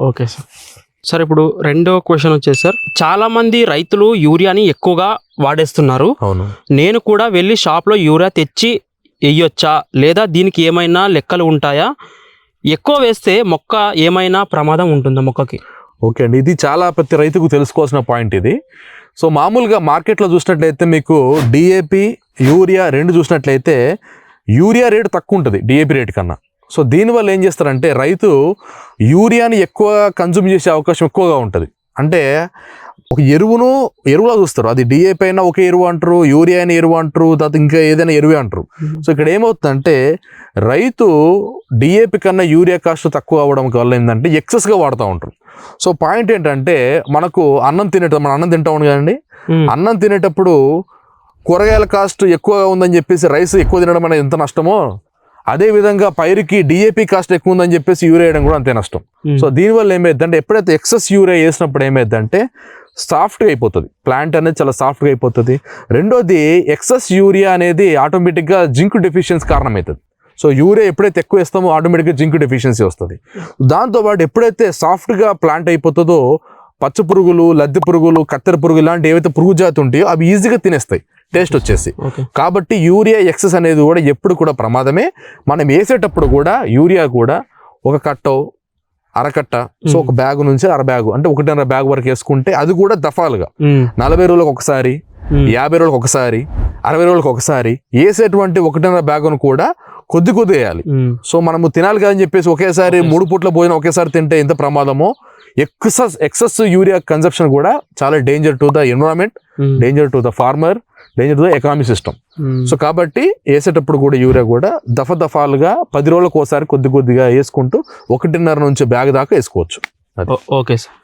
Okay sir. Sir ఇప్పుడు రెండో question వచ్చేసి సార్ చాలా మంది రైతులు యూరియాని ఎక్కువగా వాడేస్తున్నారు. అవును. నేను కూడా వెళ్ళి షాప్లో యూరియా తెచ్చి వేయొచ్చా లేదా దీనికి ఏమైనా లెక్కలు ఉంటాయా? ఎక్కువ వేస్తే మొక్క ఏమైనా ప్రమాదం ఉంటుందా మొక్కకి? ఓకే అండి. ఇది చాలా ప్రతి రైతుకు తెలుసుకోవాల్సిన పాయింట్ ఇది. సో మామూలుగా మార్కెట్లో చూసినట్లయితే మీకు డిఏపి యూరియా రెండు చూసినట్లయితే యూరియా రేటు తక్కువ ఉంటుంది డిఏపి రేట్ కన్నా. సో దీనివల్ల ఏం చేస్తారంటే రైతు యూరియాని ఎక్కువ కన్జ్యూమ్ చేసే అవకాశం ఎక్కువగా ఉంటుంది. అంటే ఒక ఎరువును ఎరువులా చూస్తారు. అది డిఏపి అయినా ఒకే ఎరువు అంటారు యూరియా అయినా ఎరువు అంటారు తర్వాత ఇంకా ఏదైనా ఎరువే అంటారు. సో ఇక్కడ ఏమవుతుందంటే రైతు డిఏపి కన్నా యూరియా కాస్ట్ తక్కువ అవ్వడం వల్ల ఏంటంటే ఎక్సెస్గా వాడుతూ ఉంటారు. సో పాయింట్ ఏంటంటే మనకు అన్నం తినేటప్పుడు మనం అన్నం తింటా ఉన్నాం కదండి. అన్నం తినేటప్పుడు కూరగాయల కాస్ట్ ఎక్కువగా ఉందని చెప్పేసి రైస్ ఎక్కువ తినడం అనేది ఎంత నష్టమో అదే విధంగా పైరుకి డిఏపి కాస్ట్ ఎక్కువ ఉందని చెప్పేసి యూరియా వేయడం కూడా అంతే నష్టం. సో దీనివల్ల ఏమైందంటే ఎప్పుడైతే ఎక్సెస్ యూరియా వేసినప్పుడు ఏమైందంటే సాఫ్ట్గా అయిపోతుంది. ప్లాంట్ అనేది చాలా సాఫ్ట్గా అయిపోతుంది. రెండోది ఎక్సెస్ యూరియా అనేది ఆటోమేటిక్గా జింక్ డెఫిషియన్సీ కారణమవుతుంది. సో యూరియా ఎప్పుడైతే ఎక్కువ వేస్తామో ఆటోమేటిక్గా జింక్ డెఫిషియన్సీ వస్తుంది. దాంతోపాటు ఎప్పుడైతే సాఫ్ట్గా ప్లాంట్ అయిపోతుందో పచ్చ పురుగులు లద్దె పురుగులు కత్తెర పురుగులు ఇలాంటి ఏవైతే పురుగు జాతి ఉంటాయో అవి ఈజీగా తినేస్తాయి. టేస్ట్ వచ్చేసి కాబట్టి యూరియా ఎక్సెస్ అనేది కూడా ఎప్పుడు కూడా ప్రమాదమే మనం వేసేటప్పుడు కూడా యూరియా కూడా ఒక కట్టో అరకట్ట సో ఒక బ్యాగ్ నుంచి అర బ్యాగ్ అంటే ఒకటిన్నర బ్యాగ్ వరకు వేసుకుంటే అది కూడా దఫాలుగా. నలభై రోజులకు ఒకసారి. యాభై రోజులకు ఒకసారి అరవై రోజులకు ఒకసారి వేసేటువంటి ఒకటిన్నర బ్యాగును కూడా కొద్ది కొద్ది వేయాలి. సో మనము తినాలి కదని చెప్పేసి ఒకేసారి మూడు పూట్ల భోజనం ఒకేసారి తింటే ఎంత ప్రమాదమో ఎక్సెస్ ఎక్సెస్ యూరియా కన్సప్షన్ కూడా చాలా danger to the environment. Danger to the farmer danger to the economic system. So కాబట్టి వేసేటప్పుడు కూడా యూరియా కూడా దఫ దఫాలుగా పది రోజులకు ఒకసారి కొద్ది కొద్దిగా వేసుకుంటూ ఒకటిన్నర నుంచి బ్యాగ్ దాకా వేసుకోవచ్చు. Okay sir.